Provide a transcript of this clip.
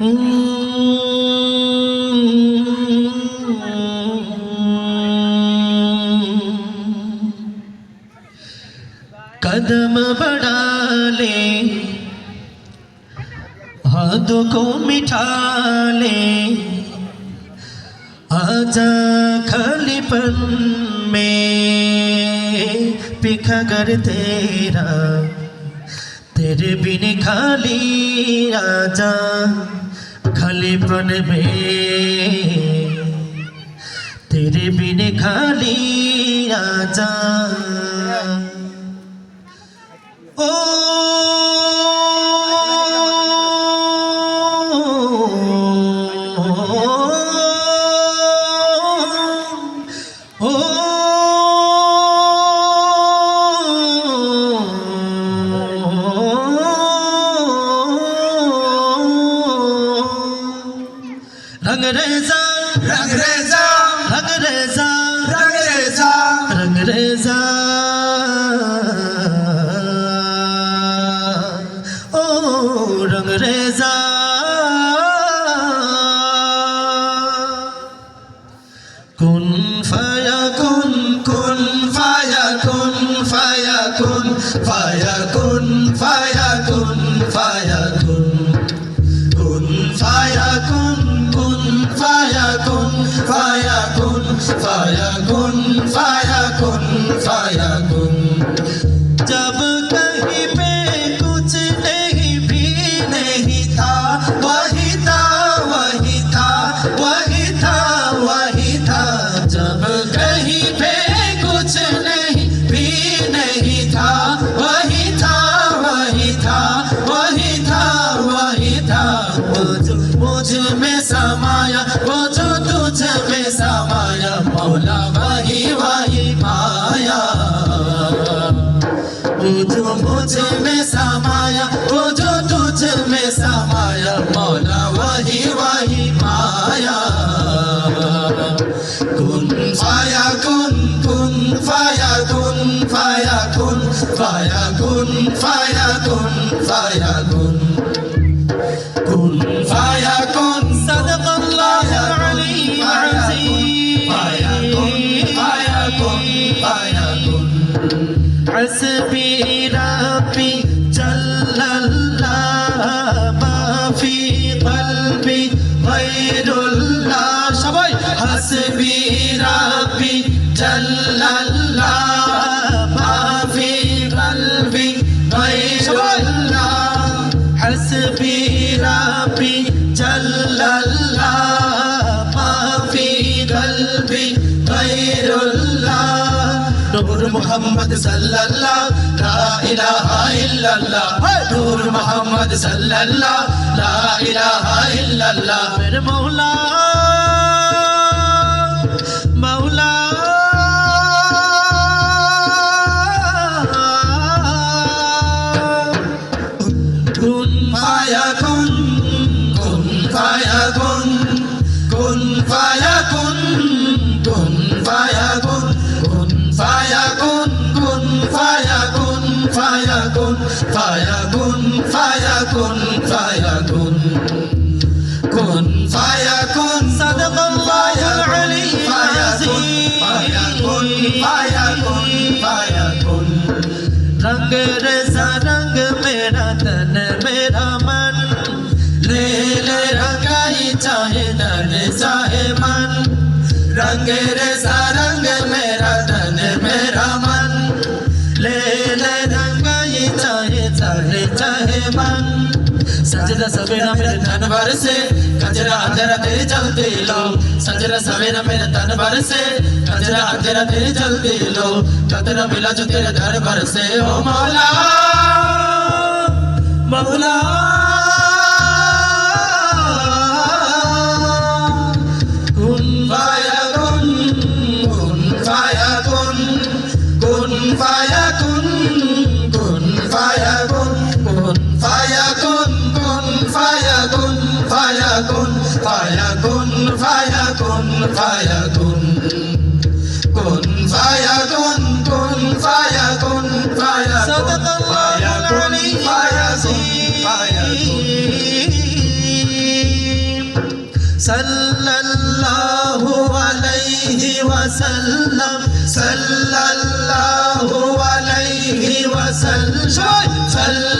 कदम बढ़ा ले हाथों को मिठा ले आजा खालीपन में पिखा कर तेरा, तेरे बिन खाली খালি প্রণ মে তেরে বিনে খালি রাজা ও रंग रेजा रंग रेजा रंग रेजा रंग रेजा रंग रेजा ओ रंग रेजा कुन फाया कुन फाया कुन फाया कुन जब कहीं पे कुछ नहीं भी नहीं था, वही था वही था वही था वही था। जब कहीं पे कुछ नहीं भी नहीं था, वही था वही था वही था वही था। मुझमें समाया, वो जो तुझ में समाया। मौला वही वही वो जो मुझमें समाया वो जो तुझ में समाया मौला वही वही माया। कुन फाया कुन कुन फाया कुन फाया कुन फाया कुन फाया कुन फाया कुन कुन फाया कुन হাসবি খৈরুল্লাহ সবাই হাসবি রাব্বি জাল্লাল নূর মোহাম্মদ সাল্লাল্লাহ লা ইলাহা ইল্লাল্লাহ। নূর মোহাম্মদ সাল্লাল্লাহ লা ইলাহা ইল্লাল্লাহ। মেরে মওলা ফায়াকুন ফায়াকুন ফায়াকুন ফায়াকুন কুন ফায়াকুন সাদাকাল্লাহু আলাইহিল আযীম ফায়াকুন ফায়াকুন ফায়াকুন রঙ রে সারঙ্গ মেরা তন মেরা মন। লে লে রঙাই চাহে দন চাহে মন। রঙ রে সারঙ্গ सजदा सवेरा मेरे तन भर से कजरा तेरा तेरे चलते लो सजदा सवेरा मेरे तन भर से कजरा तेरा तेरे चलते लो कतरा मिला जो तेरे दर भर से ओ मौला मौला ফায়াকুন কুন ফায়াকুন কুন ফায়াকুন ফায়াকুন সাদাকাল্লাহু আলাইহি সাল্লাল্লাহু আলাইহি ওয়াসাল্লাম, সাল্লাল্লাহু আলাইহি ওয়াসাল্লাম, সাল্লাল্লাহু